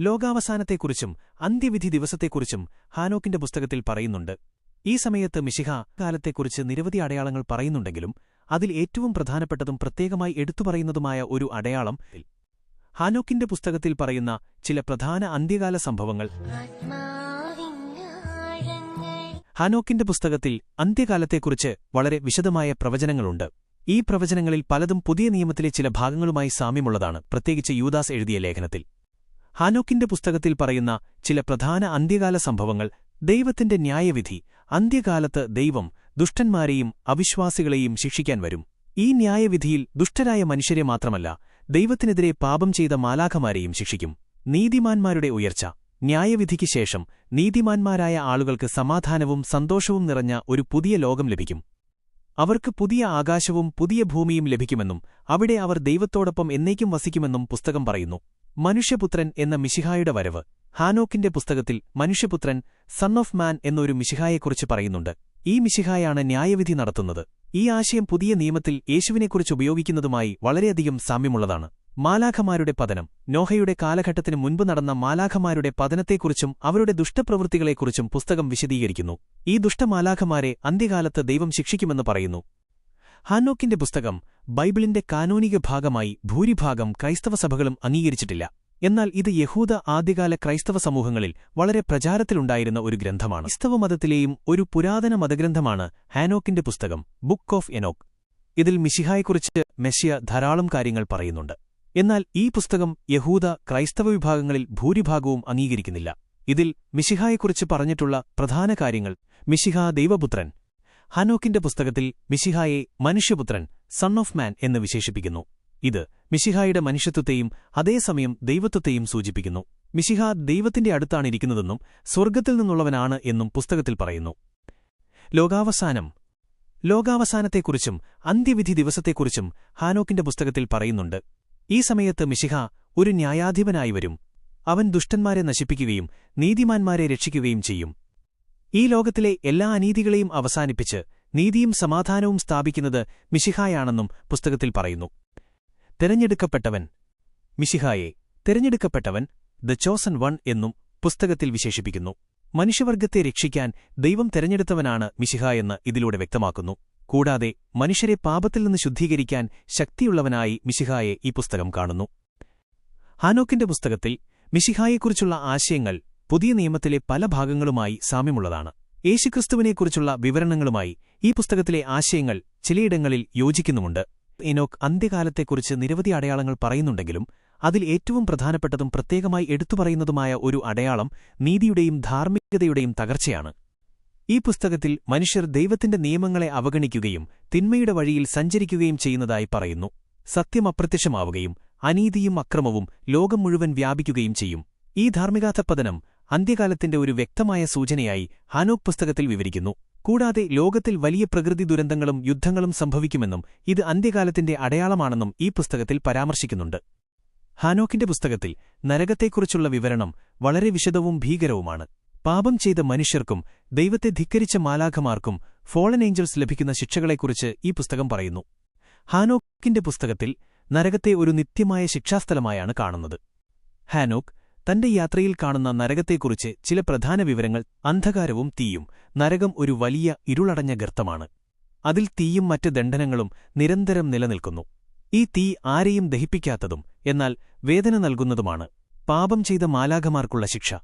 ലോകാവസാനത്തെക്കുറിച്ചും അന്ത്യവിധി ദിവസത്തെക്കുറിച്ചും ഹാനോക്കിന്റെ പുസ്തകത്തിൽ പറയുന്നുണ്ട്. ഈ സമയത്ത് മിശിഹ കാലത്തെക്കുറിച്ച് നിരവധി അടയാളങ്ങൾ പറയുന്നുണ്ടെങ്കിലും അതിൽ ഏറ്റവും പ്രധാനപ്പെട്ടതും പ്രത്യേകമായി എടുത്തുപറയുന്നതുമായ ഒരു അടയാളം ഹാനോക്കിന്റെ പുസ്തകത്തിൽ പറയുന്ന ചില പ്രധാന അന്ത്യകാല സംഭവങ്ങൾ. ഹാനോക്കിന്റെ പുസ്തകത്തിൽ അന്ത്യകാലത്തെക്കുറിച്ച് വളരെ വിശദമായ പ്രവചനങ്ങളുണ്ട്. ഈ പ്രവചനങ്ങളിൽ പലതും പുതിയ നിയമത്തിലെ ചില ഭാഗങ്ങളുമായി സാമ്യമുള്ളതാണ്. പ്രത്യേകിച്ച് യൂദാസ് എഴുതിയ ലേഖനത്തിൽ. ഹാനോക്കിന്റെ പുസ്തകത്തിൽ പറയുന്ന ചില പ്രധാന അന്ത്യകാല സംഭവങ്ങൾ ദൈവത്തിന്റെ ന്യായവിധി അന്ത്യകാലത്ത് ദൈവം ദുഷ്ടന്മാരെയും അവിശ്വാസികളെയും ശിക്ഷിക്കാൻ വരും. ഈ ന്യായവിധിയിൽ ദുഷ്ടരായ മനുഷ്യരെ മാത്രമല്ല ദൈവത്തിനെതിരെ പാപം ചെയ്ത മാലാഖമാരെയും ശിക്ഷിക്കും. നീതിമാന്മാരുടെ ഉയർച്ച. ന്യായവിധിക്ക് ശേഷം നീതിമാന്മാരായ ആളുകൾക്ക് സമാധാനവും സന്തോഷവും നിറഞ്ഞ ഒരു പുതിയ ലോകം ലഭിക്കും. അവർക്ക് പുതിയ ആകാശവും പുതിയ ഭൂമിയും ലഭിക്കുമെന്നും അവിടെ അവർ ദൈവത്തോടൊപ്പം എന്നേക്കും വസിക്കുമെന്നും പുസ്തകം പറയുന്നു. മനുഷ്യപുത്രൻ എന്ന മിശിഹായുടെ വരവ്. ഹാനോക്കിന്റെ പുസ്തകത്തിൽ മനുഷ്യപുത്രൻ സൺ ഓഫ് മാൻ എന്നൊരു മിശിഹായെക്കുറിച്ച് പറയുന്നുണ്ട്. ഈ മിശിഹായാണ് ന്യായവിധി നടത്തുന്നത്. ഈ ആശയം പുതിയ നിയമത്തിൽ യേശുവിനെക്കുറിച്ച് ഉപയോഗിക്കുന്നതുമായി വളരെയധികം സാമ്യമുള്ളതാണ്. മാലാഖമാരുടെ പതനം. നോഹയുടെ കാലഘട്ടത്തിന് മുൻപ് നടന്ന മാലാഖമാരുടെ പതനത്തെക്കുറിച്ചും അവരുടെ ദുഷ്ടപ്രവൃത്തികളെക്കുറിച്ചും പുസ്തകം വിശദീകരിക്കുന്നു. ഈ ദുഷ്ടമാലാഖമാരെ അന്ത്യകാലത്ത് ദൈവം ശിക്ഷിക്കുമെന്ന് പറയുന്നു. ഹാനോക്കിന്റെ പുസ്തകം ബൈബിളിന്റെ കാനോനിക ഭാഗമായി ഭൂരിഭാഗം ക്രൈസ്തവ സഭകളും അംഗീകരിച്ചിട്ടില്ല. എന്നാൽ ഇത് യഹൂദ ആദ്യകാല ക്രൈസ്തവ സമൂഹങ്ങളിൽ വളരെ പ്രചാരത്തിലുണ്ടായിരുന്ന ഒരു ഗ്രന്ഥമാണ്. ക്രൈസ്തവ മതത്തിലെയും ഒരു പുരാതന മതഗ്രന്ഥമാണ് ഹാനോക്കിന്റെ പുസ്തകം ബുക്ക് ഓഫ് എനോക്ക് ഇതിൽ മിശിഹായെക്കുറിച്ച് മെസ്സിയ ധാരാളം കാര്യങ്ങൾ പറയുന്നുണ്ട്. എന്നാൽ ഈ പുസ്തകം യഹൂദ ക്രൈസ്തവ വിഭാഗങ്ങളിൽ ഭൂരിഭാഗവും അംഗീകരിക്കുന്നില്ല. ഇതിൽ മിശിഹായെക്കുറിച്ച് പറഞ്ഞിട്ടുള്ള പ്രധാന കാര്യങ്ങൾ മിശിഹ ദൈവപുത്രൻ ഹനോക്കിന്റെ പുസ്തകത്തിൽ മിശിഹായെ മനുഷ്യപുത്രൻ സൺ ഓഫ് മാൻ എന്ന് വിശേഷിപ്പിക്കുന്നു. ഇത് മിശിഹായുടെ മനുഷ്യത്വത്തെയും അതേസമയം ദൈവത്വത്തെയും സൂചിപ്പിക്കുന്നു. മിശിഹ ദൈവത്തിന്റെ അടുത്താണിരിക്കുന്നതെന്നും സ്വർഗത്തിൽ നിന്നുള്ളവനാണ് എന്നും പുസ്തകത്തിൽ പറയുന്നു. ലോകാവസാനം. ലോകാവസാനത്തെക്കുറിച്ചും അന്ത്യവിധി ദിവസത്തെക്കുറിച്ചും ഹാനോക്കിന്റെ പുസ്തകത്തിൽ പറയുന്നുണ്ട്. ഈ സമയത്ത് മിശിഹ ഒരു ന്യായാധിപനായി വരും. അവൻ ദുഷ്ടന്മാരെ നശിപ്പിക്കുകയും നീതിമാന്മാരെ രക്ഷിക്കുകയും ചെയ്യും. ഈ ലോകത്തിലെ എല്ലാ അനീതികളെയും അവസാനിപ്പിച്ച് നീതിയും സമാധാനവും സ്ഥാപിക്കുന്നത് മിശിഹായാണെന്നും പുസ്തകത്തിൽ പറയുന്നു. തെരഞ്ഞെടുക്കപ്പെട്ടവൻ മിശിഹായെ തെരഞ്ഞെടുക്കപ്പെട്ടവൻ ദ ചോസൻ വൺ എന്നും പുസ്തകത്തിൽ വിശേഷിപ്പിക്കുന്നു. മനുഷ്യവർഗത്തെ രക്ഷിക്കാൻ ദൈവം തെരഞ്ഞെടുത്തവനാണ് മിശിഹായെന്ന് ഇതിലൂടെ വ്യക്തമാക്കുന്നു. കൂടാതെ മനുഷ്യരെ പാപത്തിൽ നിന്ന് ശുദ്ധീകരിക്കാൻ ശക്തിയുള്ളവനായി മിശിഹായെ ഈ പുസ്തകം കാണുന്നു. ഹാനോക്കിന്റെ പുസ്തകത്തിൽ മിശിഹായെക്കുറിച്ചുള്ള ആശയങ്ങൾ പുതിയ നിയമത്തിലെ പല ഭാഗങ്ങളുമായി സാമ്യമുള്ളതാണ്. യേശുക്രിസ്തുവിനെക്കുറിച്ചുള്ള വിവരണങ്ങളുമായി ഈ പുസ്തകത്തിലെ ആശയങ്ങൾ ചിലയിടങ്ങളിൽ യോജിക്കുന്നുമുണ്ട്. ഇനോക് അന്ത്യകാലത്തെക്കുറിച്ച് നിരവധി അടയാളങ്ങൾ പറയുന്നുണ്ടെങ്കിലും അതിൽ ഏറ്റവും പ്രധാനപ്പെട്ടതും പ്രത്യേകമായി എടുത്തുപറയുന്നതുമായ ഒരു അടയാളം നീതിയുടെയും ധാർമ്മികതയുടെയും തകർച്ചയാണ്. ഈ പുസ്തകത്തിൽ മനുഷ്യർ ദൈവത്തിന്റെ നിയമങ്ങളെ അവഗണിക്കുകയും തിന്മയുടെ വഴിയിൽ സഞ്ചരിക്കുകയും ചെയ്യുന്നതായി പറയുന്നു. സത്യം അപ്രത്യക്ഷമാവുകയും അനീതിയും അക്രമവും ലോകം മുഴുവൻ വ്യാപിക്കുകയും ചെയ്യും. ഈ ധാർമ്മികാധപ്പതനം അന്ത്യകാലത്തിന്റെ ഒരു വ്യക്തമായ സൂചനയായി ഹാനോക് പുസ്തകത്തിൽ വിവരിക്കുന്നു. കൂടാതെ ലോകത്തിൽ വലിയ പ്രകൃതി ദുരന്തങ്ങളും യുദ്ധങ്ങളും സംഭവിക്കുമെന്നും ഇത് അന്ത്യകാലത്തിന്റെ അടയാളമാണെന്നും ഈ പുസ്തകത്തിൽ പരാമർശിക്കുന്നുണ്ട്. ഹാനോക്കിന്റെ പുസ്തകത്തിൽ നരകത്തെക്കുറിച്ചുള്ള വിവരണം വളരെ വിശദവും ഭീകരവുമാണ്. പാപം ചെയ്ത മനുഷ്യർക്കും ദൈവത്തെ ധിക്കരിച്ച മാലാഖമാർക്കും ഫോളൻ ഏഞ്ചൽസ് ലഭിക്കുന്ന ശിക്ഷകളെക്കുറിച്ച് ഈ പുസ്തകം പറയുന്നു. ഹാനോക്കിന്റെ പുസ്തകത്തിൽ നരകത്തെ ഒരു നിത്യമായ ശിക്ഷാസ്ഥലമായാണ് കാണുന്നത്. ഹാനോക്ക് തന്റെ യാത്രയിൽ കാണുന്ന നരകത്തെക്കുറിച്ച് ചില പ്രധാന വിവരങ്ങൾ അന്ധകാരവും തീയും. നരകം ഒരു വലിയ ഇരുളടഞ്ഞ ഗർത്തമാണ്. അതിൽ തീയും മറ്റ് ദണ്ഡനങ്ങളും നിരന്തരം നിലനിൽക്കുന്നു. ഈ തീ ആരെയും ദഹിപ്പിക്കാത്തതും എന്നാൽ വേദന നൽകുന്നതുമാണ്. പാപം ചെയ്ത മാലാഖമാർക്കുള്ള ശിക്ഷ.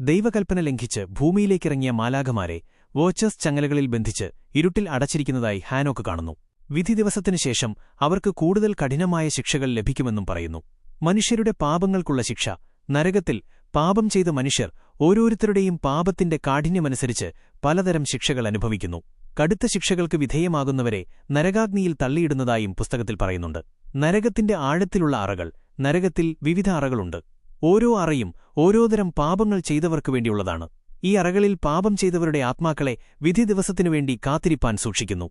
ദൈവകൽപ്പന ലംഘിച്ച് ഭൂമിയിലേക്കിറങ്ങിയ മാലാഖമാരെ വോച്ചസ് ചങ്ങലകളിൽ ബന്ധിച്ച് ഇരുട്ടിൽ അടച്ചിരിക്കുന്നതായി ഹാനോക്ക് കാണുന്നു. വിധി ദിവസത്തിനു ശേഷം അവർക്ക് കൂടുതൽ കഠിനമായ ശിക്ഷകൾ ലഭിക്കുമെന്നും പറയുന്നു. മനുഷ്യരുടെ പാപങ്ങൾക്കുള്ള ശിക്ഷ നരകത്തിൽ പാപം ചെയ്ത മനുഷ്യർ ഓരോരുത്തരുടെയും പാപത്തിന്റെ കാഠിന്യമനുസരിച്ച് പലതരം ശിക്ഷകൾ അനുഭവിക്കുന്നു. കടുത്ത ശിക്ഷകൾക്ക് വിധേയമാകുന്നവരെ നരകാഗ്നിയിൽ തള്ളിയിടുന്നതായും പുസ്തകത്തിൽ പറയുന്നുണ്ട്. നരകത്തിന്റെ ആഴത്തിലുള്ള അറകൾ നരകത്തിൽ വിവിധ അറകളുണ്ട്. ഓരോ അറയും ഓരോതരം പാപങ്ങൾ ചെയ്തവർക്കു വേണ്ടിയുള്ളതാണ്. ഈ അറകളിൽ പാപം ചെയ്തവരുടെ ആത്മാക്കളെ വിധി ദിവസത്തിനുവേണ്ടി കാത്തിരിപ്പാൻ സൂക്ഷിക്കുന്നു.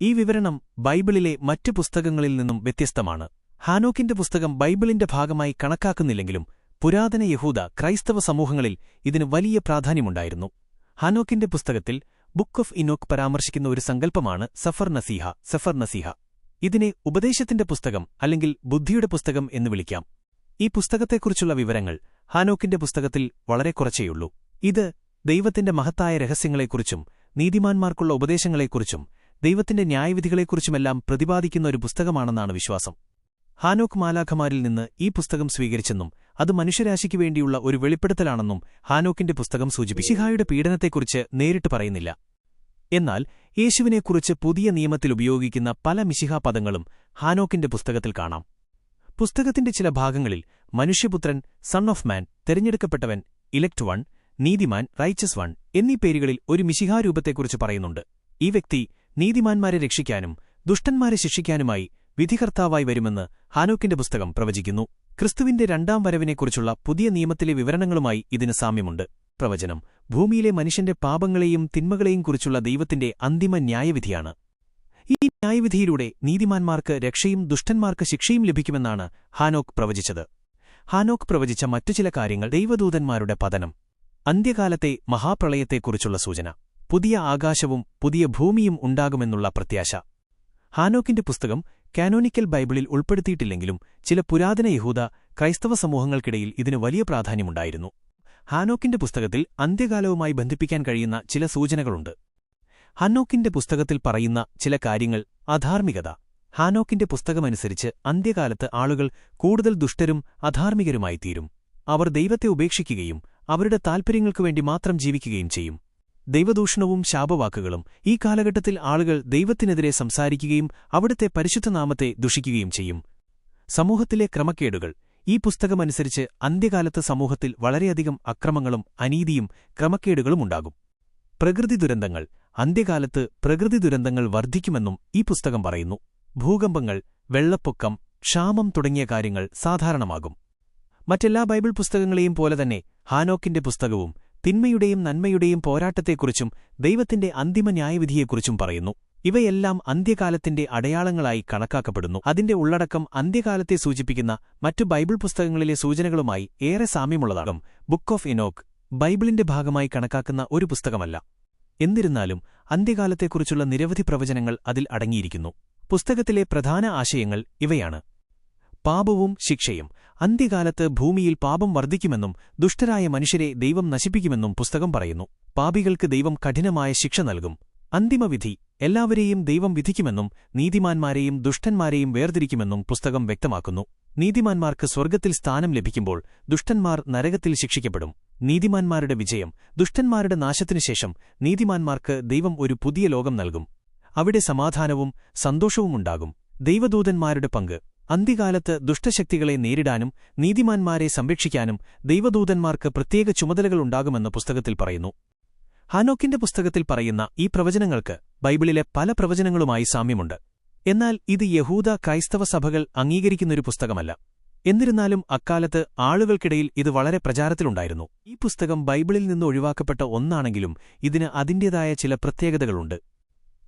ഈ വിവരണം ബൈബിളിലെ മറ്റു പുസ്തകങ്ങളിൽ നിന്നും വ്യത്യസ്തമാണ്. ഹാനോക്കിന്റെ പുസ്തകം ബൈബിളിന്റെ ഭാഗമായി കണക്കാക്കുന്നില്ലെങ്കിലും പുരാതന യഹൂദ ക്രൈസ്തവ സമൂഹങ്ങളിൽ ഇതിന് വലിയ പ്രാധാന്യമുണ്ടായിരുന്നു. ഹാനോക്കിന്റെ പുസ്തകത്തിൽ ബുക്ക് ഓഫ് ഇനോക്ക് പരാമർശിക്കുന്ന ഒരു സങ്കല്പമാണ് സഫർ നസീഹ സഫർ നസീഹ. ഇതിനെ ഉപദേശത്തിന്റെ പുസ്തകം അല്ലെങ്കിൽ ബുദ്ധിയുടെ പുസ്തകം എന്ന് വിളിക്കാം. ഈ പുസ്തകത്തെക്കുറിച്ചുള്ള വിവരങ്ങൾ ഹാനോക്കിന്റെ പുസ്തകത്തിൽ വളരെ കുറച്ചേയുള്ളൂ. ഇത് ദൈവത്തിന്റെ മഹത്തായ രഹസ്യങ്ങളെക്കുറിച്ചും നീതിമാന്മാർക്കുള്ള ഉപദേശങ്ങളെക്കുറിച്ചും ദൈവത്തിന്റെ ന്യായവിധികളെക്കുറിച്ചുമെല്ലാം പ്രതിപാദിക്കുന്ന ഒരു പുസ്തകമാണെന്നാണ് വിശ്വാസം. ഹാനോക്ക് മാലാഖമാരിൽ നിന്ന് ഈ പുസ്തകം സ്വീകരിച്ചെന്നും അത് മനുഷ്യരാശിക്ക് വേണ്ടിയുള്ള ഒരു വെളിപ്പെടുത്തലാണെന്നും ഹാനോക്കിന്റെ പുസ്തകം സൂചിപ്പിച്ചു. ഷിഹായുടെ പീഡനത്തെക്കുറിച്ച് നേരിട്ട് പറയുന്നില്ല. എന്നാൽ യേശുവിനെക്കുറിച്ച് പുതിയ നിയമത്തിൽ ഉപയോഗിക്കുന്ന പല മിശിഹാ പദങ്ങളും ഹാനോക്കിന്റെ പുസ്തകത്തിൽ കാണാം. പുസ്തകത്തിന്റെ ചില ഭാഗങ്ങളിൽ മനുഷ്യപുത്രൻ സൺ ഓഫ് മാൻ തെരഞ്ഞെടുക്കപ്പെട്ടവൻ ഇലക്ട് വൺ നീതിമാൻ റൈച്ചസ് വൺ എന്നീ പേരുകളിൽ ഒരു മിശിഹാരൂപത്തെക്കുറിച്ച് പറയുന്നുണ്ട്. ഈ വ്യക്തി നീതിമാന്മാരെ രക്ഷിക്കാനും ദുഷ്ടന്മാരെ ശിക്ഷിക്കാനുമായി വിധികർത്താവായി വരുമെന്ന് ഹാനോക്കിന്റെ പുസ്തകം പ്രവചിക്കുന്നു. ക്രിസ്തുവിന്റെ രണ്ടാം വരവിനെക്കുറിച്ചുള്ള പുതിയ നിയമത്തിലെ വിവരണങ്ങളുമായി ഇതിന് സാമ്യമുണ്ട്. പ്രവചനം ഭൂമിയിലെ മനുഷ്യന്റെ പാപങ്ങളെയും തിന്മകളെയും കുറിച്ചുള്ള ദൈവത്തിന്റെ അന്തിമ ന്യായവിധിയാണ്. ഈ ന്യായവിധിയിലൂടെ നീതിമാന്മാർക്ക് രക്ഷയും ദുഷ്ടന്മാർക്ക് ശിക്ഷയും ലഭിക്കുമെന്നാണ് ഹാനോക്ക് പ്രവചിച്ചത്. ഹാനോക്ക് പ്രവചിച്ച മറ്റു ചില കാര്യങ്ങൾ ദൈവദൂതന്മാരുടെ പതനം അന്ത്യകാലത്തെ മഹാപ്രളയത്തെക്കുറിച്ചുള്ള സൂചന പുതിയ ആകാശവും പുതിയ ഭൂമിയും ഉണ്ടാകുമെന്നുള്ള പ്രത്യാശ. ഹാനോക്കിന്റെ പുസ്തകം കാനോനിക്കൽ ബൈബിളിൽ ഉൾപ്പെടുത്തിയിട്ടില്ലെങ്കിലും ചില പുരാതന യഹൂദ ക്രൈസ്തവ സമൂഹങ്ങൾക്കിടയിൽ ഇതിന് വലിയ പ്രാധാന്യമുണ്ടായിരുന്നു. ഹാനോക്കിന്റെ പുസ്തകത്തിൽ അന്ത്യകാലവുമായി ബന്ധിപ്പിക്കാൻ കഴിയുന്ന ചില സൂചനകളുണ്ട്. ഹാനോക്കിന്റെ പുസ്തകത്തിൽ പറയുന്ന ചില കാര്യങ്ങൾ അധാർമികത. ഹാനോക്കിന്റെ പുസ്തകമനുസരിച്ച് അന്ത്യകാലത്ത് ആളുകൾ കൂടുതൽ ദുഷ്ടരും അധാർമികരുമായിത്തീരും. അവർ ദൈവത്തെ ഉപേക്ഷിക്കുകയും അവരുടെ താൽപ്പര്യങ്ങൾക്കുവേണ്ടി മാത്രം ജീവിക്കുകയും ചെയ്യും. ദൈവദൂഷണവും ശാപവാക്കുകളും ഈ കാലഘട്ടത്തിൽ ആളുകൾ ദൈവത്തിനെതിരെ സംസാരിക്കുകയും അവിടുത്തെ പരിശുദ്ധനാമത്തെ ദുഷിക്കുകയും ചെയ്യും. സമൂഹത്തിലെ ക്രമക്കേടുകൾ. ഈ പുസ്തകമനുസരിച്ച് അന്ത്യകാലത്ത് സമൂഹത്തിൽ വളരെയധികം അക്രമങ്ങളും അനീതിയും ക്രമക്കേടുകളും ഉണ്ടാകും. പ്രകൃതി ദുരന്തങ്ങൾ. അന്ത്യകാലത്ത് പ്രകൃതി ദുരന്തങ്ങൾ വർദ്ധിക്കുമെന്നും ഈ പുസ്തകം പറയുന്നു. ഭൂകമ്പങ്ങൾ വെള്ളപ്പൊക്കം ക്ഷാമം തുടങ്ങിയ കാര്യങ്ങൾ സാധാരണമാകും. മറ്റെല്ലാ ബൈബിൾ പുസ്തകങ്ങളെയും പോലെ തന്നെ ഹാനോക്കിന്റെ പുസ്തകവും തിന്മയുടെയും നന്മയുടെയും പോരാട്ടത്തെക്കുറിച്ചും ദൈവത്തിന്റെ അന്തിമ ന്യായവിധിയെക്കുറിച്ചും പറയുന്നു. ഇവയെല്ലാം അന്ത്യകാലത്തിന്റെ അടയാളങ്ങളായി കണക്കാക്കപ്പെടുന്നു. അതിന്റെ ഉള്ളടക്കം അന്ത്യകാലത്തെ സൂചിപ്പിക്കുന്ന മറ്റു ബൈബിൾ പുസ്തകങ്ങളിലെ സൂചനകളുമായി ഏറെ സാമ്യമുള്ളതാകും. ബുക്ക് ഓഫ് ഇനോക്ക് ബൈബിളിന്റെ ഭാഗമായി കണക്കാക്കുന്ന ഒരു പുസ്തകമല്ല. എന്നിരുന്നാലും അന്ത്യകാലത്തെക്കുറിച്ചുള്ള നിരവധി പ്രവചനങ്ങൾ അതിൽ അടങ്ങിയിരിക്കുന്നു. പുസ്തകത്തിലെ പ്രധാന ആശയങ്ങൾ ഇവയാണ്. പാപവും ശിക്ഷയും. അന്ത്യകാലത്ത് ഭൂമിയിൽ പാപം വർദ്ധിക്കുമെന്നും ദുഷ്ടരായ മനുഷ്യരെ ദൈവം നശിപ്പിക്കുമെന്നും പുസ്തകം പറയുന്നു. പാപികൾക്ക് ദൈവം കഠിനമായ ശിക്ഷ നൽകും. അന്തിമവിധി എല്ലാവരെയും ദൈവം വിധിക്കുമെന്നും നീതിമാന്മാരെയും ദുഷ്ടന്മാരെയും വേർതിരിക്കുമെന്നും പുസ്തകം വ്യക്തമാക്കുന്നു. നീതിമാന്മാർക്ക് സ്വർഗത്തിൽ സ്ഥാനം ലഭിക്കുമ്പോൾ ദുഷ്ടന്മാർ നരകത്തിൽ ശിക്ഷിക്കപ്പെടും. നീതിമാന്മാരുടെ വിജയം ദുഷ്ടന്മാരുടെ നാശത്തിനുശേഷം നീതിമാന്മാർക്ക് ദൈവം ഒരു പുതിയ ലോകം നൽകും. അവിടെ സമാധാനവും സന്തോഷവുമുണ്ടാകും. ദൈവദൂതന്മാരുടെ പങ്ക് അന്ത്യകാലത്ത് ദുഷ്ടശക്തികളെ നേരിടാനും നീതിമാന്മാരെ സംരക്ഷിക്കാനും ദൈവദൂതന്മാർക്ക് പ്രത്യേക ചുമതലകളുണ്ടാകുമെന്ന് പുസ്തകത്തിൽ പറയുന്നു. ഹാനോക്കിന്റെ പുസ്തകത്തിൽ പറയുന്ന ഈ പ്രവചനങ്ങൾക്ക് ബൈബിളിലെ പല പ്രവചനങ്ങളുമായി സാമ്യമുണ്ട്. എന്നാൽ ഇത് യഹൂദ ക്രൈസ്തവ സഭകൾ അംഗീകരിക്കുന്നൊരു പുസ്തകമല്ല. എന്നിരുന്നാലും അക്കാലത്ത് ആളുകൾക്കിടയിൽ ഇത് വളരെ പ്രചാരത്തിലുണ്ടായിരുന്നു. ഈ പുസ്തകം ബൈബിളിൽ നിന്ന് ഒഴിവാക്കപ്പെട്ട ഒന്നാണെങ്കിലും ഇതിന് അതിന്റേതായ ചില പ്രത്യേകതകളുണ്ട്.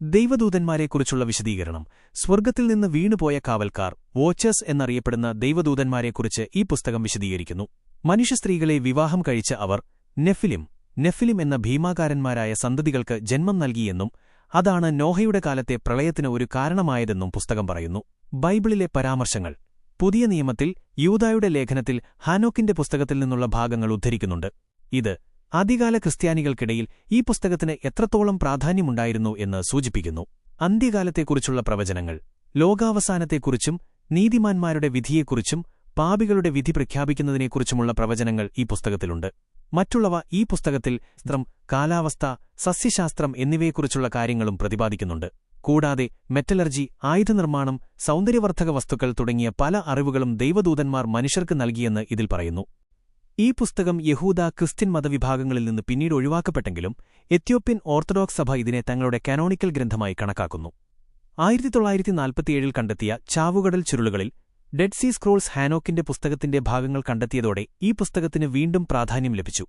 ദൈവദൂതന്മാരെക്കുറിച്ചുള്ള വിശദീകരണം. സ്വർഗത്തിൽ നിന്ന് വീണുപോയ കാവൽക്കാർ വോച്ചേഴ്സ് എന്നറിയപ്പെടുന്ന ദൈവദൂതന്മാരെക്കുറിച്ച് ഈ പുസ്തകം വിശദീകരിക്കുന്നു. മനുഷ്യ സ്ത്രീകളെ വിവാഹം കഴിച്ച അവർ നെഫിലിം നെഫിലിം എന്ന ഭീമാകാരന്മാരായ സന്തതികൾക്ക് ജന്മം നൽകിയെന്നും അതാണ് നോഹയുടെ കാലത്തെ പ്രളയത്തിന് ഒരു കാരണമായതെന്നും പുസ്തകം പറയുന്നു. ബൈബിളിലെ പരാമർശങ്ങൾ. പുതിയ നിയമത്തിൽ യൂതായുടെ ലേഖനത്തിൽ ഹാനോക്കിന്റെ പുസ്തകത്തിൽ നിന്നുള്ള ഭാഗങ്ങൾ ഉദ്ധരിക്കുന്നുണ്ട്. ഇത് ആദ്യകാല ക്രിസ്ത്യാനികൾക്കിടയിൽ ഈ പുസ്തകത്തിന് എത്രത്തോളം പ്രാധാന്യമുണ്ടായിരുന്നു എന്ന് സൂചിപ്പിക്കുന്നു. അന്ത്യകാലത്തെക്കുറിച്ചുള്ള പ്രവചനങ്ങൾ ലോകാവസാനത്തെക്കുറിച്ചും നീതിമാന്മാരുടെ വിധിയെക്കുറിച്ചും പാപികളുടെ വിധി പ്രഖ്യാപിക്കുന്നതിനെക്കുറിച്ചുമുള്ള പ്രവചനങ്ങൾ ഈ പുസ്തകത്തിലുണ്ട്. മറ്റുള്ളവ ഈ പുസ്തകത്തിൽ സ്ത്രം കാലാവസ്ഥ സസ്യശാസ്ത്രം എന്നിവയെക്കുറിച്ചുള്ള കാര്യങ്ങളും പ്രതിപാദിക്കുന്നുണ്ട്. കൂടാതെ മെറ്റലർജി ആയുധനിർമ്മാണം സൗന്ദര്യവർദ്ധക വസ്തുക്കൾ തുടങ്ങിയ പല അറിവുകളും ദൈവദൂതന്മാർ മനുഷ്യർക്ക് നൽകിയെന്ന് ഇതിൽ പറയുന്നു. ഈ പുസ്തകം യഹൂദ ക്രിസ്ത്യൻ മതവിഭാഗങ്ങളിൽ നിന്ന് പിന്നീട് ഒഴിവാക്കപ്പെട്ടെങ്കിലും എത്യോപ്യൻ ഓർത്തഡോക്സ് സഭ ഇതിനെ തങ്ങളുടെ കാനോണിക്കൽ ഗ്രന്ഥമായി കണക്കാക്കുന്നു. ആയിരത്തി തൊള്ളായിരത്തി നാൽപ്പത്തിയേഴിൽ കണ്ടെത്തിയ ചാവുകടൽ ചുരുളുകളിൽ ഡെഡ് സീ സ്ക്രോൾസ് ഹാനോക്കിന്റെ പുസ്തകത്തിന്റെ ഭാഗങ്ങൾ കണ്ടെത്തിയതോടെ ഈ പുസ്തകത്തിന് വീണ്ടും പ്രാധാന്യം ലഭിച്ചു.